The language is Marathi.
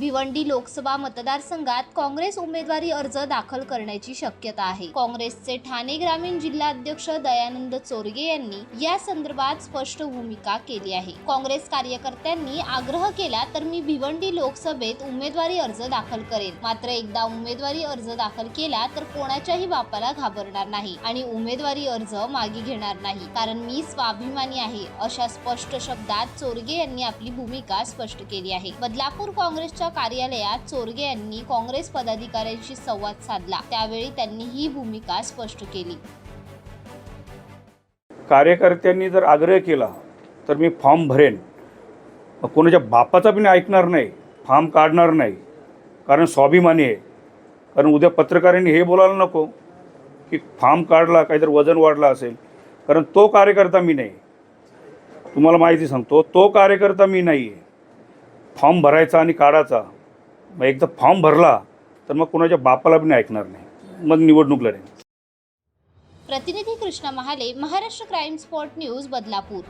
भिवंडी लोकसभा मतदारसंघात काँग्रेस उमेदवारी अर्ज दाखल करण्याची शक्यता आहे. काँग्रेसचे ठाणे ग्रामीण जिल्हाध्यक्ष दयानंद चोरगे यांनी या संदर्भात स्पष्ट भूमिका केली आहे. काँग्रेस कार्यकर्त्यांनी आग्रह केला तर मी भिवंडी लोकसभेत उमेदवारी अर्ज दाखल करेन. मात्र एकदा उमेदवारी अर्ज दाखल केला तर कोणाच्याही बापाला घाबरणार नाही आणि उमेदवारी अर्ज मागे घेणार नाही. कारण मी स्वाभिमानी आहे. अशा स्पष्ट शब्दात चोरगे यांनी आपली भूमिका स्पष्ट केली आहे. बदलापूर काँग्रेसच्या कार्यालयात चोरगे यांनी काँग्रेस पदाधिकाऱ्यांशी संवाद साधला. त्यावेळी त्यांनी ही भूमिका स्पष्ट केली. कार्यकर्त्यांनी जर आग्रह केला तर मी फॉर्म भरेन. कोणाच्या बापाचा पण ऐकणार नाही फॉर्म काढणार नाही. कारण स्वाभिमानी आहे. कारण उद्या पत्रकारांनी हे बोलायला नको की फॉर्म काढला काहीतरी वजन वाढला असेल. कारण तो कार्यकर्ता मी नाही. तुम्हाला माहिती सांगतो तो कार्यकर्ता मी नाही आहे फॉर्म भरायचा आणि काढायचा मग एकदा फॉर्म भरला तर मग कोणाच्या बापाला पण ऐकणार नाही. मग निवडणूक लढेल. प्रतिनिधी Krishna Mahale Maharashtra crime spot news Badlapur.